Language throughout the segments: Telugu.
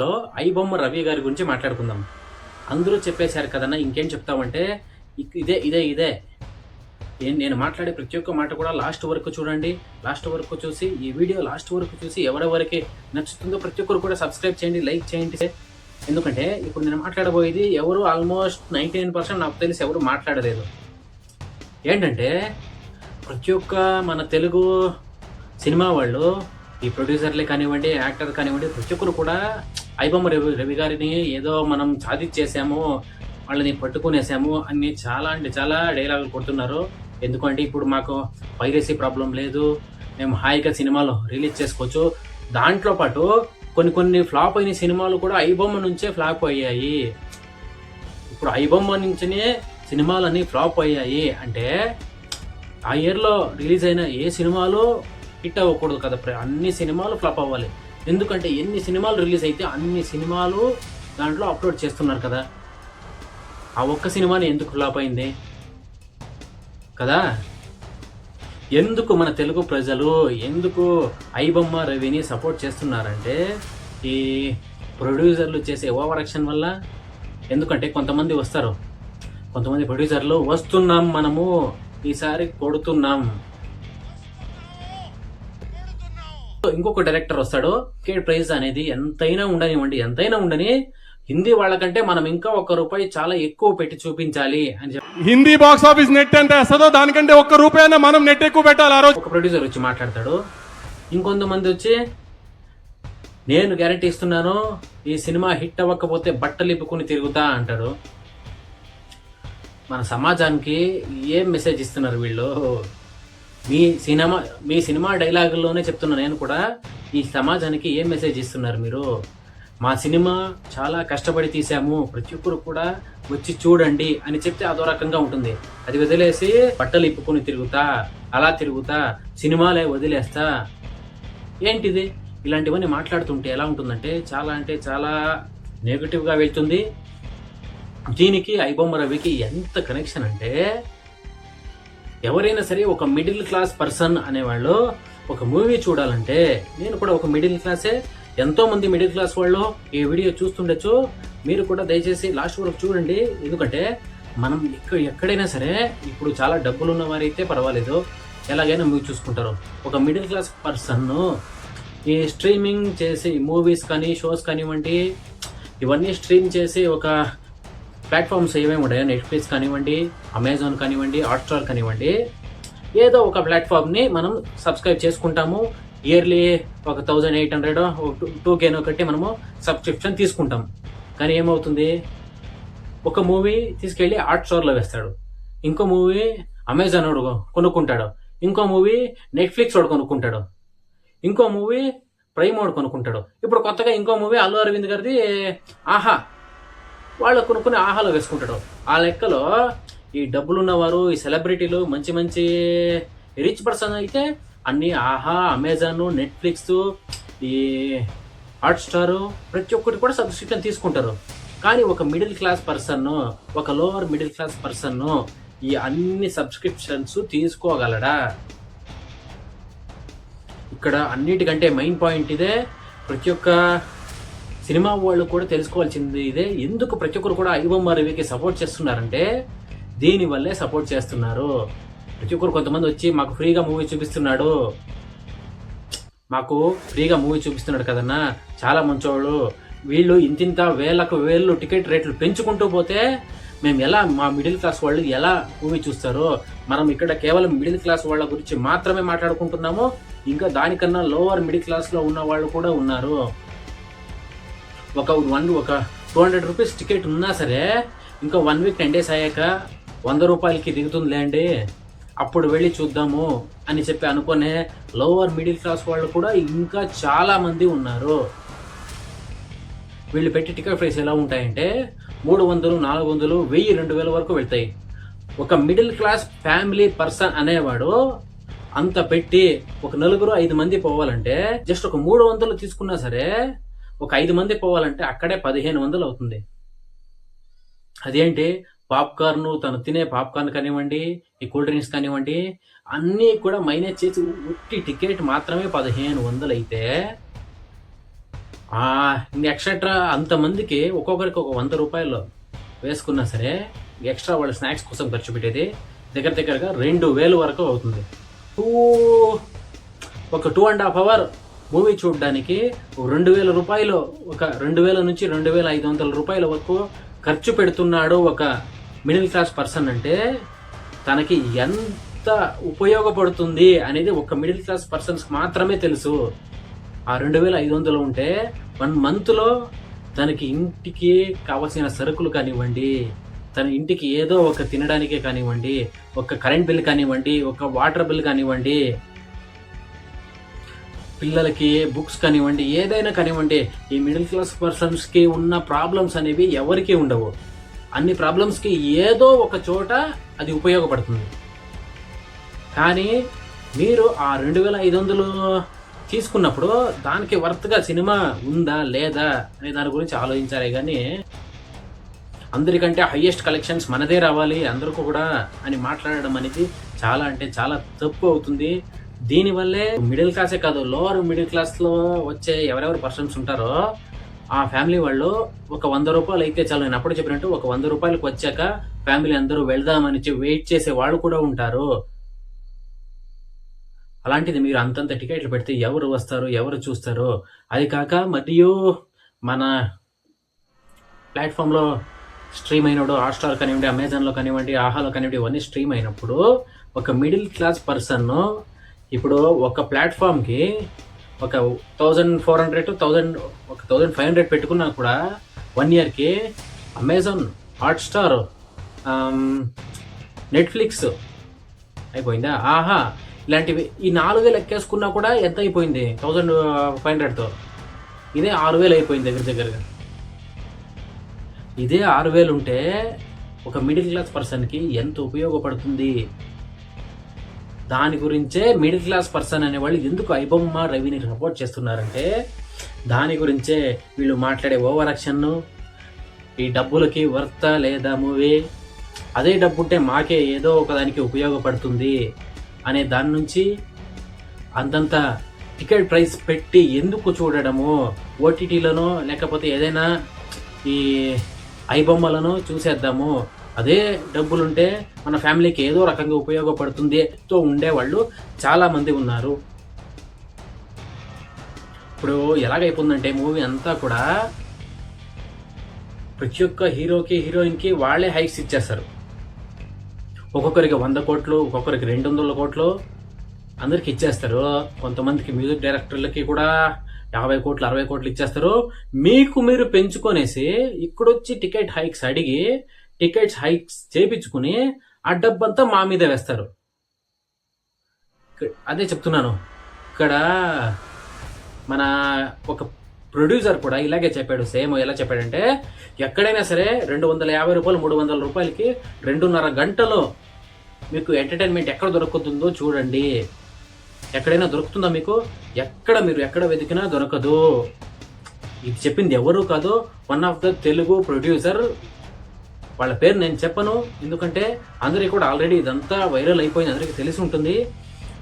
లో ఐబొమ్మ రవి గారి గురించి మాట్లాడుకుందాం. అందరూ చెప్పేశారు కదన్నా ఇంకేం చెప్తామంటే ఇక్- ఇదే ఇదే ఇదే. నేను మాట్లాడే ప్రతి ఒక్క మాట కూడా లాస్ట్ వరకు చూడండి. లాస్ట్ వరకు చూసి ఈ వీడియో లాస్ట్ వరకు చూసి ఎవరెవరికి నచ్చుతుందో ప్రతి ఒక్కరు కూడా సబ్స్క్రైబ్ చేయండి లైక్ చేయండి. ఎందుకంటే ఇప్పుడు నేను మాట్లాడబోయేది ఎవరు ఆల్మోస్ట్ నైంటీ నైన్ పర్సెంట్ నాకు తెలిసి ఎవరు మాట్లాడలేదు. ఏంటంటే ప్రతి ఒక్క మన తెలుగు సినిమా వాళ్ళు ఈ ప్రొడ్యూసర్లే కానివ్వండి యాక్టర్ కానివ్వండి ప్రతి ఒక్కరు కూడా ఐబొమ్మ రవి రవి గారిని ఏదో మనం సాధించేసాము వాళ్ళని పట్టుకునేసాము అన్ని చాలా అంటే చాలా డైలాగులు కొడుతున్నారు. ఎందుకంటే ఇప్పుడు మాకు పైరసీ ప్రాబ్లం లేదు మేము హాయిగా సినిమాలు రిలీజ్ చేసుకోవచ్చు. దాంట్లో పాటు కొన్ని కొన్ని ఫ్లాప్ అయిన సినిమాలు కూడా ఐబొమ్మ నుంచే ఫ్లాప్ అయ్యాయి. ఇప్పుడు ఐబొమ్మ నుంచినే సినిమాలన్నీ ఫ్లాప్ అయ్యాయి. అంటే ఆ ఇయర్లో రిలీజ్ అయిన ఏ సినిమాలు హిట్ అవ్వకూడదు కదా అన్ని సినిమాలు ఫ్లాప్ అవ్వాలి. ఎందుకంటే ఎన్ని సినిమాలు రిలీజ్ అయితే అన్ని సినిమాలు దాంట్లో అప్లోడ్ చేస్తున్నారు కదా. ఆ ఒక్క సినిమాని ఎందుకు ఫ్లాప్ అయింది? కదా? ఎందుకు మన తెలుగు ప్రజలు ఎందుకు ఐబొమ్మ రవిని సపోర్ట్ చేస్తున్నారంటే ఈ ప్రొడ్యూసర్లు చేసే ఓవర్ యాక్షన్ వల్ల? ఎందుకంటే కొంతమంది వస్తారు. కొంతమంది ప్రొడ్యూసర్లు వస్తున్నాం మనము ఈసారి కొడుతున్నాం. ఇంకొక డైరెక్టర్ వస్తాడు. టికెట్ ప్రైస్ అనేది ఎంతైనా ఉండనివ్వండి ఎంతైనా ఉండని హిందీ వాళ్ళకంటే మనం ఇంకా ఒక రూపాయి చాలా ఎక్కువ పెట్టి చూపించాలి అని చెప్పి హిందీ బాక్స్ ఆఫీస్ నెట్ ఎంత వేస్తుందో దానికంటే ఒక్క రూపాయన మనం నెట్ ఎక్కువ పెట్టాలి ఆ రోజు. ఒక ప్రొడ్యూసర్ వచ్చి మాట్లాడతాడు. ఇంకొంతమంది వచ్చి నేను గ్యారంటీ ఇస్తున్నాను ఈ సినిమా హిట్ అవ్వకపోతే బట్టలు ఇప్పుకుని తిరుగుతా అంటాడు. మన సమాజానికి ఏం మెసేజ్ ఇస్తున్నారు వీళ్ళు? మీ సినిమా మీ సినిమా డైలాగుల్లోనే చెప్తున్నా నేను కూడా ఈ సమాజానికి ఏం మెసేజ్ ఇస్తున్నారు మీరు? మా సినిమా చాలా కష్టపడి తీసాము ప్రతి ఒక్కరు కూడా వచ్చి చూడండి అని చెప్తే అదో రకంగా ఉంటుంది. అది వదిలేసి బట్టలు ఇప్పుకొని తిరుగుతా అలా తిరుగుతా సినిమాలే వదిలేస్తా. ఏంటిది? ఇలాంటివన్నీ మాట్లాడుతుంటే ఎలా ఉంటుందంటే చాలా అంటే చాలా నెగటివ్గా వెళ్తుంది. దీనికి ఐబొమ్మ రవికి ఎంత కనెక్షన్ అంటే ఎవరైనా సరే ఒక మిడిల్ క్లాస్ పర్సన్ అనేవాళ్ళు ఒక మూవీ చూడాలంటే నేను కూడా ఒక మిడిల్ క్లాసే. ఎంతో మంది మిడిల్ క్లాస్ వాళ్ళు ఈ వీడియో చూస్తుండొచ్చు. మీరు కూడా దయచేసి లాస్ట్ వరకు చూడండి. ఎందుకంటే మనం ఎక్కడ ఎక్కడైనా సరే ఇప్పుడు చాలా డబ్బులు ఉన్న వారైతే పర్వాలేదు. ఎలాగైనా మూవీ చూసుకుంటారు. ఒక మిడిల్ క్లాస్ పర్సన్ ఈ స్ట్రీమింగ్ చేసి మూవీస్ కానీ షోస్ కానివ్వండి ఇవన్నీ స్ట్రీమ్ చేసి ఒక ప్లాట్ఫామ్స్ ఏమేమి ఉన్నాయో నెట్ఫ్లిక్స్ కానివ్వండి అమెజాన్ కానివ్వండి హాట్స్టార్ కానివ్వండి ఏదో ఒక ప్లాట్ఫామ్ని మనం సబ్స్క్రైబ్ చేసుకుంటాము. ఇయర్లీ ఒక థౌజండ్ ఎయిట్ హండ్రెడ్ టూ కేన్ ఒకటి మనము సబ్స్క్రిప్షన్ తీసుకుంటాం. కానీ ఏమవుతుంది? ఒక మూవీ తీసుకెళ్ళి హాట్స్టార్లో వేస్తాడు. ఇంకో మూవీ అమెజాన్ వాడు కొనుక్కుంటాడు. ఇంకో మూవీ నెట్ఫ్లిక్స్ వాడు కొనుక్కుంటాడు. ఇంకో మూవీ ప్రైమ్ వాడు కొనుక్కుంటాడు. ఇప్పుడు కొత్తగా ఇంకో మూవీ అల్లు అరవింద్ గారిది ఆహా వాళ్ళు కొన్ని కొన్ని ఆహాలో వేసుకుంటాడు. ఆ లెక్కలో ఈ డబ్బులు ఉన్నవారు ఈ సెలబ్రిటీలు మంచి మంచి రిచ్ పర్సన్ అయితే అన్ని ఆహా అమెజాన్ నెట్ఫ్లిక్స్ ఈ హాట్స్టార్ ప్రతి ఒక్కటి కూడా సబ్స్క్రిప్షన్ తీసుకుంటారు. కానీ ఒక మిడిల్ క్లాస్ పర్సన్ ఒక లోవర్ మిడిల్ క్లాస్ పర్సన్ ఈ అన్ని సబ్స్క్రిప్షన్స్ తీసుకోగలడా? ఇక్కడ అన్నిటికంటే మెయిన్ పాయింట్ ఇదే. ప్రతి ఒక్క సినిమా వాళ్ళు కూడా తెలుసుకోవాల్సింది ఇదే. ఎందుకు ప్రతి ఒక్కరు కూడా ఐబొమ్మ రవికి సపోర్ట్ చేస్తున్నారంటే దీనివల్లే సపోర్ట్ చేస్తున్నారు. ప్రతి ఒక్కరు కొంతమంది వచ్చి మాకు ఫ్రీగా మూవీ చూపిస్తున్నాడు. మాకు ఫ్రీగా మూవీ చూపిస్తున్నాడు కదన్నా. చాలా మంచోళ్ళు. వీళ్ళు ఇంతింత వేలకు వేలు టికెట్ రేట్లు పెంచుకుంటూ పోతే మేము ఎలా మా మిడిల్ క్లాస్ వాళ్ళు ఎలా మూవీ చూస్తారు మనం ఇక్కడ కేవలం మిడిల్ క్లాస్ వాళ్ళ గురించి మాత్రమే మాట్లాడుకుంటున్నాము ఇంకా దానికన్నా లోవర్ మిడిల్ క్లాస్లో ఉన్న వాళ్ళు కూడా ఉన్నారు. ఒక వన్ ఒక టూ హండ్రెడ్ రూపీస్ టికెట్ ఉన్నా సరే ఇంకా వన్ వీక్ టెన్ డేస్ అయ్యాక వంద రూపాయలకి దిగుతుందిలేండి. అప్పుడు వెళ్ళి చూద్దాము అని చెప్పి అనుకునే లోవర్ మిడిల్ క్లాస్ వాళ్ళు కూడా ఇంకా చాలామంది ఉన్నారు. వీళ్ళు పెట్టి టికెట్ ప్రైస్ ఎలా ఉంటాయంటే మూడు వందలు నాలుగు వందలు వెయ్యి రెండు వేల వరకు వెళ్తాయి. ఒక మిడిల్ క్లాస్ ఫ్యామిలీ పర్సన్ అనేవాడు అంత పెట్టి ఒక నలుగురు ఐదు మంది పోవాలంటే జస్ట్ ఒక మూడు వందలు తీసుకున్నా సరే ఒక ఐదు మంది పోవాలంటే అక్కడే పదిహేను వందలు అవుతుంది. అదేంటి? పాప్కార్న్ తను తినే పాప్కార్న్ కానివ్వండి ఈ కూల్ డ్రింక్స్ కానివ్వండి అన్నీ కూడా మైనేజ్ చేసి ఉట్టి టికెట్ మాత్రమే పదిహేను వందలు అయితే ఎక్స్ట్రా అంతమందికి ఒక్కొక్కరికి ఒక వంద రూపాయలు వేసుకున్నా సరే ఎక్స్ట్రా వాళ్ళ స్నాక్స్ కోసం ఖర్చు పెట్టేది దగ్గర దగ్గరగా రెండు వేలు వరకు అవుతుంది. టూ ఒక two and half hour movie చూడడానికి రెండు వేల రూపాయలు ఒక రెండు వేల నుంచి రెండు వేల ఐదు వందల రూపాయల వరకు ఖర్చు పెడుతున్నాడు ఒక మిడిల్ క్లాస్ పర్సన్ అంటే తనకి ఎంత ఉపయోగపడుతుంది అనేది ఒక మిడిల్ క్లాస్ పర్సన్స్కి మాత్రమే తెలుసు. ఆ రెండు వేల ఐదు వందలు ఉంటే వన్ మంత్లో తనకి ఇంటికి కావాల్సిన సరుకులు కానివ్వండి తన ఇంటికి ఏదో ఒక తినడానికే కానివ్వండి ఒక కరెంట్ బిల్ కానివ్వండి ఒక వాటర్ బిల్ కానివ్వండి పిల్లలకి బుక్స్ కానివ్వండి ఏదైనా కానివ్వండి ఈ మిడిల్ క్లాస్ పర్సన్స్కి ఉన్న ప్రాబ్లమ్స్ అనేవి ఎవరికీ ఉండవు. అన్ని ప్రాబ్లమ్స్కి ఏదో ఒక చోట అది ఉపయోగపడుతుంది. కానీ మీరు ఆ రెండు వేల ఐదు వందలు తీసుకున్నప్పుడు దానికి వర్త్గా సినిమా ఉందా లేదా అనే దాని గురించి ఆలోచించాలి కానీ అందరికంటే హయ్యెస్ట్ కలెక్షన్స్ మనదే రావాలి అందరికీ కూడా అని మాట్లాడడం అనేది చాలా అంటే చాలా తప్పు అవుతుంది. దీనివల్లే మిడిల్ క్లాసే కాదు లోవర్ మిడిల్ క్లాస్లో వచ్చే ఎవరెవరు పర్సన్స్ ఉంటారో ఆ ఫ్యామిలీ వాళ్ళు ఒక వంద రూపాయలు అయితే చాలు. నేను అప్పుడు చెప్పినట్టు ఒక వంద రూపాయలకు వచ్చాక ఫ్యామిలీ అందరూ వెళ్దామని వెయిట్ చేసే వాళ్ళు కూడా ఉంటారు. అలాంటిది మీరు అంతంత టికెట్లు పెడితే ఎవరు వస్తారు ఎవరు చూస్తారు? అది కాక మరియు మన ప్లాట్ఫామ్లో స్ట్రీమ్ అయినప్పుడు హాట్స్టార్ కానివ్వండి అమెజాన్లో కానివ్వండి ఆహాలో కానివ్వండి ఇవన్నీ స్ట్రీమ్ అయినప్పుడు ఒక మిడిల్ క్లాస్ పర్సన్ ఇప్పుడు ఒక ప్లాట్ఫామ్కి ఒక థౌజండ్ ఫోర్ హండ్రెడ్ థౌజండ్ ఒక థౌజండ్ ఫైవ్ హండ్రెడ్ పెట్టుకున్నా కూడా వన్ ఇయర్కి అమెజాన్ హాట్స్టార్ నెట్ఫ్లిక్స్ అయిపోయిందా? ఆహా ఇలాంటివి ఈ నాలుగు వేలు ఎక్కేసుకున్నా కూడా ఎంత అయిపోయింది? థౌజండ్ ఫైవ్ హండ్రెడ్తో ఇదే ఆరు వేలు అయిపోయింది దగ్గర దగ్గరగా. ఇదే ఆరు వేలు ఉంటే ఒక మిడిల్ క్లాస్ పర్సన్కి ఎంత ఉపయోగపడుతుంది? దాని గురించే మిడిల్ క్లాస్ పర్సన్ అనేవాళ్ళు ఎందుకు ఐబొమ్మ రవిని సపోర్ట్ చేస్తున్నారంటే దాని గురించే వీళ్ళు మాట్లాడే ఓవర్ యాక్షన్ ఈ డబ్బులకి వర్త లేదా మూవీ అదే డబ్బు ఉంటే మాకే ఏదో ఒకదానికి ఉపయోగపడుతుంది అనే దాని నుంచి అంతంత టికెట్ ప్రైస్ పెట్టి ఎందుకు చూడడము ఓటీటీలోనో లేకపోతే ఏదైనా ఈ ఐబొమ్మలను చూసేద్దాము అదే డబ్బులుంటే మన ఫ్యామిలీకి ఏదో రకంగా ఉపయోగపడుతుంది తో ఉండేవాళ్ళు చాలామంది ఉన్నారు. ఇప్పుడు ఎలాగైపోతుందంటే మూవీ అంతా కూడా ప్రతి ఒక్క హీరోకి హీరోయిన్కి వాళ్ళే హైక్స్ ఇచ్చేస్తారు. ఒక్కొక్కరికి వంద కోట్లు ఒక్కొక్కరికి రెండు వందల కోట్లు అందరికి ఇచ్చేస్తారు. కొంతమందికి మ్యూజిక్ డైరెక్టర్లకి కూడా యాభై కోట్లు అరవై కోట్లు ఇచ్చేస్తారు. మీకు మీరు పెంచుకొనేసి ఇక్కడొచ్చి టికెట్ హైక్స్ అడిగి టికెట్స్ హైక్స్ చేపించుకుని ఆ డబ్బంతా మా మీద వేస్తారు. అదే చెప్తున్నాను. ఇక్కడ మన ఒక ప్రొడ్యూసర్ కూడా ఇలాగే చెప్పాడు సేమ్ ఎలా చెప్పాడంటే ఎక్కడైనా సరే రెండు వందల యాభై రూపాయలు మూడు వందల రూపాయలకి రెండున్నర గంటలో మీకు ఎంటర్టైన్మెంట్ ఎక్కడ దొరుకుతుందో చూడండి. ఎక్కడైనా దొరుకుతుందా మీకు? ఎక్కడ మీరు ఎక్కడ వెతికినా దొరకదు. ఇది చెప్పింది ఎవరు కాదు one of the Telugu producer వాళ్ళ పేరు నేను చెప్పను ఎందుకంటే అందరికీ కూడా ఆల్రెడీ ఇదంతా వైరల్ అయిపోయింది అందరికీ తెలిసి ఉంటుంది.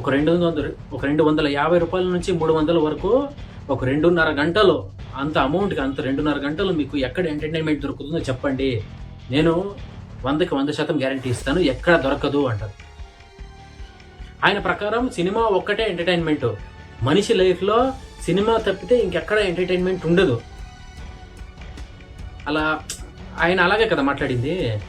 ఒక రెండు వందల ఒక రెండు వందల యాభై రూపాయల నుంచి మూడు వందల వరకు ఒక రెండున్నర గంటలు అంత అమౌంట్కి అంత రెండున్నర గంటలు మీకు ఎక్కడ ఎంటర్టైన్మెంట్ దొరుకుతుందో చెప్పండి. నేను వందకి వంద శాతం గ్యారంటీ ఇస్తాను ఎక్కడ దొరకదు అంటారు. ఆయన ప్రకారం సినిమా ఒక్కటే ఎంటర్టైన్మెంట్ మనిషి లైఫ్లో సినిమా తప్పితే ఇంకెక్కడ ఎంటర్టైన్మెంట్ ఉండదు. అలా ఆయన అలాగే కదా మాట్లాడింది.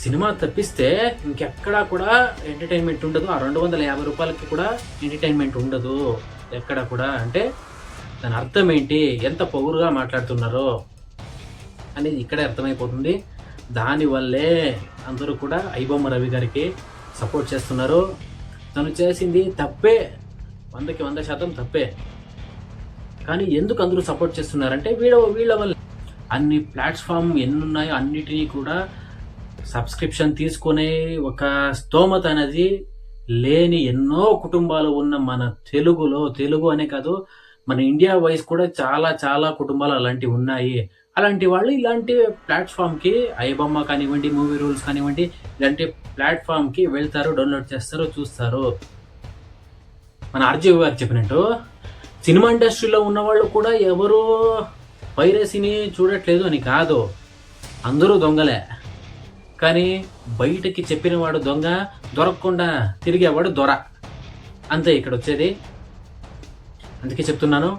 సినిమా తప్పిస్తే ఇంకెక్కడా కూడా ఎంటర్టైన్మెంట్ ఉండదు. ఆ రెండు వందల యాభై రూపాయలకి కూడా ఎంటర్టైన్మెంట్ ఉండదు. ఎక్కడ కూడా. అంటే దాని అర్థం ఏంటి? ఎంత పౌరుగా మాట్లాడుతున్నారో అనేది ఇక్కడే అర్థమైపోతుంది. దానివల్లే అందరూ కూడా ఐబొమ్మ రవి గారికి సపోర్ట్ చేస్తున్నారు. తను చేసింది తప్పే. వందకి వంద శాతం తప్పే. కానీ ఎందుకు అందరూ సపోర్ట్ చేస్తున్నారంటే వీళ్ళ వీళ్ళ వల్ల అన్ని ప్లాట్ఫామ్ ఎన్ని ఉన్నాయో అన్నిటినీ కూడా సబ్స్క్రిప్షన్ తీసుకునే ఒక స్తోమత అనేది లేని ఎన్నో కుటుంబాలు ఉన్న మన తెలుగులో తెలుగు అనే కాదు మన ఇండియా వైస్ కూడా చాలా చాలా కుటుంబాలు అలాంటివి ఉన్నాయి. అలాంటి వాళ్ళు ఇలాంటి ప్లాట్ఫామ్కి ఐబొమ్మ కానివ్వండి మూవీ రూల్స్ కానివ్వండి ఇలాంటి ప్లాట్ఫామ్కి వెళ్తారు డౌన్లోడ్ చేస్తారు చూస్తారు. మన ఆర్జీవి గారు చెప్పినట్టు సినిమా ఇండస్ట్రీలో ఉన్న వాళ్ళు కూడా ఎవరు పైరసీని చూడట్లేదు అని కాదు. అందరూ దొంగలే. కానీ బయటకి చెప్పినవాడు దొంగ దొరకకుండా తిరిగేవాడు దొర. అంతే ఇక్కడ వచ్చేది అందుకే చెప్తున్నాను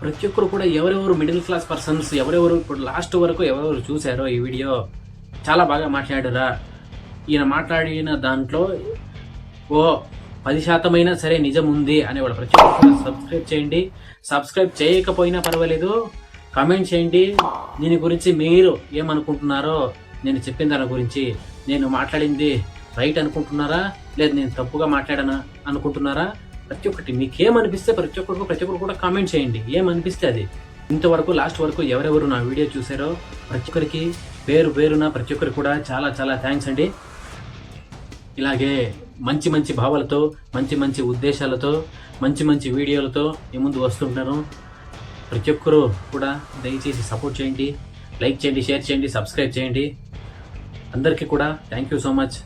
ప్రతి ఒక్కరు కూడా ఎవరెవరు మిడిల్ క్లాస్ పర్సన్స్ ఎవరెవరు ఇప్పుడు లాస్ట్ వరకు ఎవరెవరు చూశారో ఈ వీడియో చాలా బాగా మాట్లాడారా. ఈయన మాట్లాడిన దాంట్లో ఓ పది శాతమైనా సరే నిజం ఉంది అనేవాళ్ళు ప్రతి ఒక్కరు సబ్స్క్రైబ్ చేయండి. సబ్స్క్రైబ్ చేయకపోయినా పర్వాలేదు. కామెంట్ చేయండి. దీని గురించి మీరు ఏమనుకుంటున్నారో నేను చెప్పిన దాని గురించి నేను మాట్లాడింది రైట్ అనుకుంటున్నారా? లేదు నేను తప్పుగా మాట్లాడానా అనుకుంటున్నారా? ప్రతి ఒక్కటి మీకేమనిపిస్తే ప్రతి ఒక్కరికి ప్రతి ఒక్కరు కూడా కామెంట్ చేయండి. ఏమనిపిస్తే అది? ఇంతవరకు లాస్ట్ వరకు ఎవరెవరు నా వీడియో చూసారో ప్రతి ఒక్కరికి పేరు పేరున ప్రతి ఒక్కరికి కూడా చాలా చాలా థ్యాంక్స్ అండి. ఇలాగే మంచి మంచి భావాలతో మంచి మంచి ఉద్దేశాలతో మంచి మంచి వీడియోలతో మీ ముందు వస్తుంటాను. ప్రతి ఒక్కరూ కూడా దయచేసి సపోర్ట్ చేయండి లైక్ చేయండి షేర్ చేయండి సబ్స్క్రైబ్ చేయండి. అందరికీ కూడా థ్యాంక్ యూ సో మచ్.